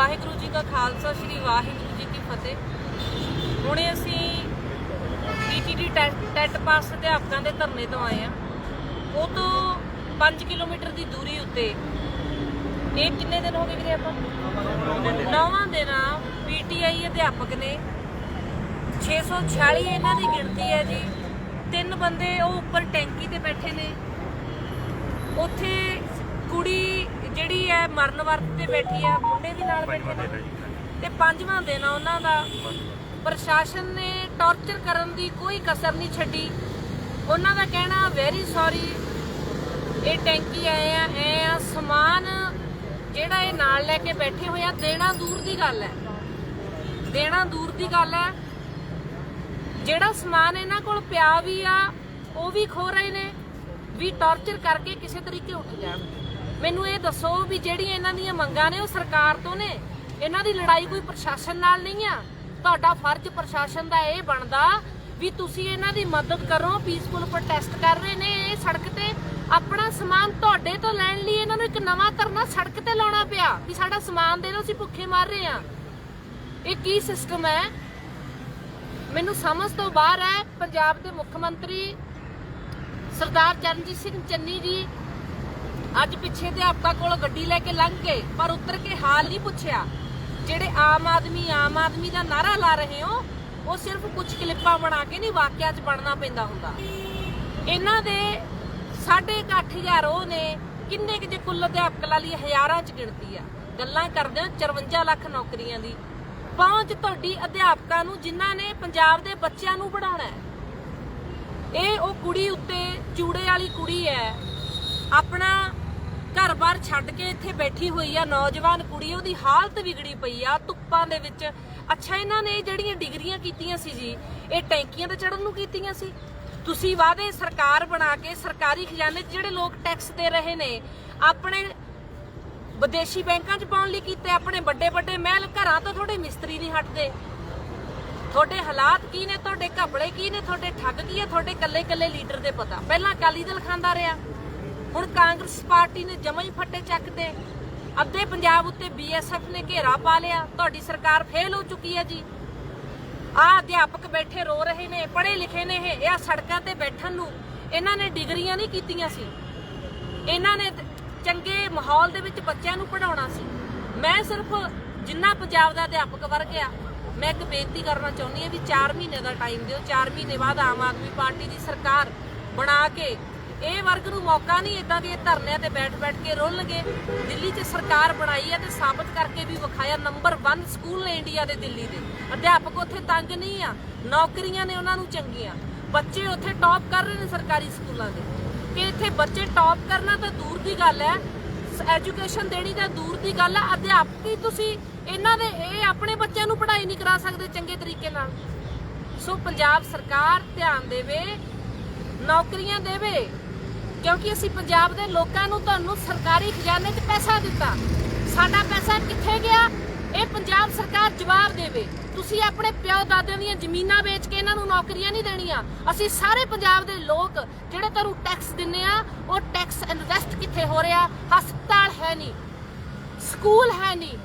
ਵਾਹਿਗੁਰੂ ਜੀ ਕਾ ਖਾਲਸਾ, ਸ੍ਰੀ ਵਾਹਿਗੁਰੂ ਜੀ ਕੀ ਫਤਿਹ। ਹੁਣੇ ਅਸੀਂ ਟੀਟੀਡੀ ਟੈਟ ਪਾਸ ਅਧਿਆਪਕਾਂ ਦੇ ਧਰਨੇ ਤੋਂ ਆਏ ਆ ਉਹ ਤੋਂ 5 ਕਿਲੋਮੀਟਰ ਦੀ ਦੂਰੀ ਉੱਤੇ। ਇਹ ਕਿੰਨੇ ਦਿਨ ਹੋ ਗਏ ਵੀਰੇ ਆਪਾਂ? ਨੌਵਾਂ ਦਿਨ ਆ ਪੀਟੀਆਈ ਅਧਿਆਪਕ ਨੇ। 646 ਇਹਨਾਂ ਦੀ ਗਿਣਤੀ ਹੈ ਜੀ। ਤਿੰਨ ਬੰਦੇ ਉਹ ਉੱਪਰ ਟੈਂਕੀ ਤੇ ਬੈਠੇ ਨੇ। ਉੱਥੇ ਕੁੜੀ ਜਿਹੜੀ ਹੈ ਮਰਨ ਵਰਤ ਤੇ ਬੈਠੀ ਆ। ਮੁੰਡੇ ਵੀ ਨਾਲ ਬੈਠੇ ਨੇ। ਤੇ ਪੰਜਵਾਂ ਦਿਨ ਆ ਉਹਨਾਂ ਦਾ। ਪ੍ਰਸ਼ਾਸਨ ਨੇ ਟੌਰਚਰ ਕਰਨ ਦੀ ਕੋਈ ਕਸਰ ਨਹੀਂ ਛੱਡੀ। ਉਹਨਾਂ ਦਾ ਕਹਿਣਾ ਵੈਰੀ ਸੌਰੀ ਇਹ ਟੈਂਕੀ ਆਏ ਆ ਐ ਆ ਸਮਾਨ ਜਿਹੜਾ ਇਹ ਨਾਲ ਲੈ ਕੇ ਬੈਠੇ ਹੋਏ ਆ। ਦੇਣਾ ਦੂਰ ਦੀ ਗੱਲ ਹੈ। ਦੇਣਾ ਦੂਰ ਦੀ ਗੱਲ ਹੈ। ਜਿਹੜਾ ਸਮਾਨ ਇਹਨਾਂ ਕੋਲ ਪਿਆ ਵੀ ਆ ਉਹ ਵੀ ਖੋ ਰਹੇ ਨੇ। ਵੀ ਟੌਰਚਰ ਕਰਕੇ ਕਿਸੇ ਤਰੀਕੇ ਉੱਠ ਜਾਣ। ਮੈਨੂੰ ਇਹ ਦੱਸੋ ਵੀ ਜਿਹੜੀਆਂ ਇਹਨਾਂ ਦੀਆਂ ਮੰਗਾਂ ਨੇ ਉਹ ਸਰਕਾਰ ਤੋਂ ਨੇ? ਇਹਨਾਂ ਦੀ ਲੜਾਈ ਕੋਈ ਪ੍ਰਸ਼ਾਸਨ ਨਾਲ ਨਹੀਂ ਆ। ਤੁਹਾਡਾ ਫਰਜ਼ ਪ੍ਰਸ਼ਾਸਨ ਦਾ ਇਹ ਬਣਦਾ ਵੀ ਤੁਸੀਂ ਇਹਨਾਂ ਦੀ ਮਦਦ ਕਰੋ ਪੀਸਫੁਲ ਪ੍ਰੋਟੈਸਟ ਕਰ ਰਹੇ ਨੇ ਇਹ ਸੜਕ ਤੇ। ਆਪਣਾ ਸਮਾਨ ਤੁਹਾਡੇ ਤੋਂ ਲੈਣ ਲਈ ਇਹਨਾਂ ਨੂੰ ਇੱਕ ਨਵਾਂ ਧਰਨਾ ਸੜਕ ਤੇ ਲਾਉਣਾ ਪਿਆ ਵੀ ਸਾਡਾ ਸਮਾਨ ਦੇ ਦਿਓ, ਅਸੀਂ ਭੁੱਖੇ ਮਰ ਰਹੇ ਆ ਇਹ ਕੀ ਸਿਸਟਮ ਹੈ? ਮੈਨੂੰ ਸਮਝ ਤੋਂ ਬਾਹਰ ਹੈ, ਪੰਜਾਬ ਦੇ ਮੁੱਖ ਮੰਤਰੀ ਸਰਦਾਰ ਚਰਨਜੀਤ ਸਿੰਘ ਚੰਨੀ ਜੀ ਅੱਜ ਪਿੱਛੇ ਦੇ ਆਪਕਾ ਕੋਲ ਗੱਡੀ ਲੈ ਕੇ ਲੰਘ ਗਏ, ਪਰ ਉਤਰ ਕੇ ਹਾਲ ਨਹੀਂ ਪੁੱਛਿਆ। ਜਿਹੜੇ ਆਮ ਆਦਮੀ ਆਮ ਆਦਮੀ ਦਾ ਨਾਰਾ ਲਾ ਰਹੇ ਹੋ, ਉਹ ਸਿਰਫ ਕੁਝ ਕਲਿੱਪਾਂ ਬਣਾ ਕੇ ਨਹੀਂ ਵਾਕਿਆ 'ਚ ਬਣਨਾ ਪੈਂਦਾ ਹੁੰਦਾ। ਇਹਨਾਂ ਦੇ 8.5000 ਉਹ ਨੇ, ਕਿੰਨੇ ਕਿ ਜੇ ਕੁੱਲ ਅਧਿਆਪਕ ਲਾ ਲਈ ਹਜ਼ਾਰਾਂ 'ਚ ਗਿਣਤੀ ਆ। ਗੱਲਾਂ ਕਰਦੇ ਹੋ 54 ਲੱਖ ਨੌਕਰੀਆਂ ਦੀ। ਪਹੁੰਚ ਤੁਹਾਡੀ ਅਧਿਆਪਕਾਂ ਨੂੰ ਜਿਨ੍ਹਾਂ ਨੇ ਪੰਜਾਬ ਦੇ ਬੱਚਿਆਂ ਨੂੰ ਪੜਾਉਣਾ ਹੈ। ਇਹ ਉਹ ਕੁੜੀ ਉੱਤੇ ਚੂੜੇ ਵਾਲੀ ਕੁੜੀ ਹੈ। ਆਪਣਾ ਘਰ-ਬਾਰ ਛੱਡ ਕੇ ਇੱਥੇ ਬੈਠੀ ਹੋਈ ਆ ਨੌਜਵਾਨ ਕੁੜੀ, ਉਹਦੀ ਹਾਲਤ ਵਿਗੜੀ ਪਈ ਆ ਧੁੱਪਾਂ ਦੇ ਵਿੱਚ। ਅੱਛਾ, ਇਹਨਾਂ ਨੇ ਜਿਹੜੀਆਂ ਡਿਗਰੀਆਂ ਕੀਤੀਆਂ ਸੀ ਜੀ, ਇਹ ਟੈਂਕੀਆਂ ਤੇ ਚੜਨ ਨੂੰ ਕੀਤੀਆਂ ਸੀ? ਤੁਸੀਂ ਵਾਅਦੇ ਸਰਕਾਰ ਬਣਾ ਕੇ, ਸਰਕਾਰੀ ਖਜ਼ਾਨੇ 'ਚ ਜਿਹੜੇ ਲੋਕ ਟੈਕਸ ਦੇ ਰਹੇ ਨੇ, ਆਪਣੇ ਵਿਦੇਸ਼ੀ ਬੈਂਕਾਂ 'ਚ ਪਾਉਣ ਲਈ ਕੀਤੇ, ਆਪਣੇ ਵੱਡੇ ਵੱਡੇ ਮਹਿਲ ਘਰਾਂ ਤੋਂ ਤੁਹਾਡੇ ਮਿਸਤਰੀ ਨਹੀਂ ਹਟਦੇ। ਤੁਹਾਡੇ ਹਾਲਾਤ ਕੀ ਨੇ? ਤੁਹਾਡੇ ਘਪਲੇ ਕੀ ਨੇ? ਤੁਹਾਡੇ ਠੱਗ ਕੀ ਹੈ ਤੁਹਾਡੇ ਕੱਲੇ ਕੱਲੇ ਲੀਡਰ ਦੇ ਪਤਾ। ਪਹਿਲਾਂ ਅਕਾਲੀ ਦਲ ਖਾਂਦਾ ਰਿਹਾ। ਹੁਣ ਕਾਂਗਰਸ ਪਾਰਟੀ ਨੇ ਜਮਾਂ ਹੀ ਫੱਟੇ ਚੱਕਦੇ ਅੱਧੇ ਪੰਜਾਬ ਉੱਤੇ ਬੀਐਸਐਫ ਨੇ ਘੇਰਾ ਪਾ ਲਿਆ, ਤੁਹਾਡੀ ਸਰਕਾਰ ਫੇਲ ਹੋ ਚੁੱਕੀ ਹੈ ਜੀ। ਆ ਅਧਿਆਪਕ ਬੈਠੇ ਰੋ ਰਹੇ ਨੇ, ਪੜ੍ਹੇ ਲਿਖੇ ਨੇ ਇਹ ਇਹ ਸੜਕਾਂ ਤੇ ਬੈਠਣ ਨੂੰ ਇਹਨਾਂ ਨੇ ਡਿਗਰੀਆਂ ਨਹੀਂ ਕੀਤੀਆਂ ਸੀ। ਇਹਨਾਂ ਨੇ ਚੰਗੇ ਮਾਹੌਲ ਦੇ ਵਿੱਚ ਬੱਚਿਆਂ ਨੂੰ ਪੜਾਉਣਾ ਸੀ। ਮੈਂ ਸਿਰਫ ਜਿੰਨਾ ਪੰਜਾਬ ਦਾ ਅਧਿਆਪਕ ਵਰਗ ਆ, ਮੈਂ ਇੱਕ ਬੇਨਤੀ ਕਰਨਾ ਚਾਹੁੰਦੀ ਹਾਂ ਵੀ 4 ਮਹੀਨੇ ਦਾ ਟਾਈਮ ਦਿਓ 4 ਮਹੀਨੇ ਬਾਅਦ ਆਮ ਆਦਮੀ ਪਾਰਟੀ ਦੀ ਸਰਕਾਰ ਬਣਾ ਕੇ ਇਹ ਵਰਗ ਨੂੰ ਮੌਕਾ ਨਹੀਂ ਇਦਾਂ ਦੇ ਧਰਨਿਆਂ ਤੇ ਬੈਠ ਬੈਠ ਕੇ ਰੋਲਣਗੇ। ਦਿੱਲੀ 'ਚ ਸਰਕਾਰ ਬਣਾਈ ਹੈ ਤੇ ਸਾਬਤ ਕਰਕੇ ਵੀ ਵਿਖਾਇਆ ਨੰਬਰ 1 ਸਕੂਲ ਨੇ ਇੰਡੀਆ ਦੇ ਦਿੱਲੀ ਦੇ। ਅਧਿਆਪਕ ਉੱਥੇ ਤੰਗ ਨਹੀਂ ਆ, ਨੌਕਰੀਆਂ ਨੇ ਉਹਨਾਂ ਨੂੰ ਚੰਗੀਆਂ। ਬੱਚੇ ਉੱਥੇ ਟੌਪ ਕਰ ਰਹੇ ਨੇ ਸਰਕਾਰੀ ਸਕੂਲਾਂ ਦੇ। ਕਿ ਇੱਥੇ ਬੱਚੇ ਟੌਪ ਕਰਨਾ ਤਾਂ ਦੂਰ ਦੀ ਗੱਲ ਹੈ। ਐਜੂਕੇਸ਼ਨ ਦੇਣੀ ਤਾਂ ਦੂਰ ਦੀ ਗੱਲ ਹੈ ਅਧਿਆਪਕ ਹੀ ਤੁਸੀਂ ਇਹਨਾਂ ਦੇ, ਇਹ ਆਪਣੇ ਬੱਚਿਆਂ ਨੂੰ ਪੜ੍ਹਾਈ ਨਹੀਂ ਕਰਾ ਸਕਦੇ ਚੰਗੇ ਤਰੀਕੇ ਨਾਲ। ਸੋ ਪੰਜਾਬ ਸਰਕਾਰ ਧਿਆਨ ਦੇਵੇ, ਨੌਕਰੀਆਂ ਦੇਵੇ। ਕਿਉਂਕਿ ਅਸੀਂ ਪੰਜਾਬ ਦੇ ਲੋਕਾਂ ਨੂੰ ਤੁਹਾਨੂੰ ਸਰਕਾਰੀ ਖਜ਼ਾਨੇ 'ਚ ਪੈਸਾ ਦਿੱਤਾ। ਸਾਡਾ ਪੈਸਾ ਕਿੱਥੇ ਗਿਆ? ਇਹ ਪੰਜਾਬ ਸਰਕਾਰ ਜਵਾਬ ਦੇਵੇ। ਤੁਸੀਂ ਆਪਣੇ ਪਿਓ ਦਾਦਿਆਂ ਦੀਆਂ ਜ਼ਮੀਨਾਂ ਵੇਚ ਕੇ ਇਹਨਾਂ ਨੂੰ ਨੌਕਰੀਆਂ ਨਹੀਂ ਦੇਣੀਆਂ। ਅਸੀਂ ਸਾਰੇ ਪੰਜਾਬ ਦੇ ਲੋਕ ਜਿਹੜੇ ਤੁਹਾਨੂੰ ਟੈਕਸ ਦਿੰਨੇ ਆ, ਉਹ ਟੈਕਸ ਇਨਵੈਸਟ ਕਿੱਥੇ ਹੋ ਰਿਹਾ? ਹਸਪਤਾਲ ਹੈ ਨਹੀਂ, ਸਕੂਲ ਹੈ ਨਹੀਂ।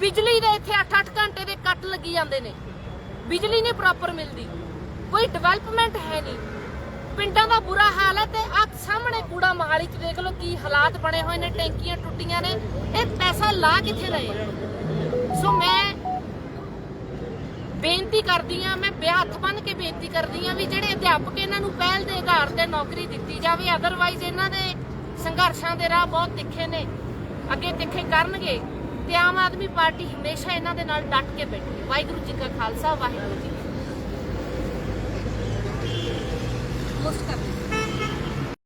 ਬਿਜਲੀ ਦੇ ਇੱਥੇ 8-8 ਘੰਟੇ ਦੇ ਕੱਟ ਲੱਗੀ ਜਾਂਦੇ ਨੇ। ਬਿਜਲੀ ਨਹੀਂ ਪ੍ਰੋਪਰ ਮਿਲਦੀ। ਕੋਈ ਡਿਵੈਲਪਮੈਂਟ ਹੈ ਨਹੀਂ। ਪਿੰਡਾਂ ਦਾ ਬੁਰਾ ਹਾਲ ਹੈ ਤੇ ਆ ਸਾਹਮਣੇ ਕੂੜਾ ਮਹਾਲੀ ਚ ਦੇਖ ਲਓ ਕੀ ਹਾਲਾਤ ਬਣੇ ਹੋਏ ਨੇ, ਟੈਂਕੀਆਂ ਟੁੱਟੀਆਂ ਨੇ, ਇਹ ਪੈਸਾ ਲਾ ਕਿੱਥੇ ਰਹੇ? ਸੋ ਮੈਂ ਬੇਨਤੀ ਕਰਦੀ ਆ ਮੈਂ ਬਿਆ ਬੰਨ ਕੇ ਬੇਨਤੀ ਕਰਦੀ ਆ ਵੀ ਜਿਹੜੇ ਅਧਿਆਪਕ ਇਹਨਾਂ ਨੂੰ ਪਹਿਲ ਦੇ ਆਧਾਰ ਤੇ ਨੌਕਰੀ ਦਿੱਤੀ ਜਾਵੇ ਅਦਰਵਾਈਜ਼ ਇਹਨਾਂ ਦੇ ਸੰਘਰਸ਼ਾਂ ਦੇ ਰਾਹ ਬਹੁਤ ਤਿੱਖੇ ਨੇ, ਅੱਗੇ ਤਿੱਖੇ ਕਰਨਗੇ ਤੇ ਆਮ ਆਦਮੀ ਪਾਰਟੀ ਹਮੇਸ਼ਾ ਇਹਨਾਂ ਦੇ ਨਾਲ ਡਟ ਕੇ ਬੈਠੀ ਵਾਹਿਗੁਰੂ ਜੀ ਕਾ ਖਾਲਸਾ, ਵਾਹਿਗੁਰੂ ਜੀ ਕੀ ਫਤਿਹ ਮੁਸਕਰ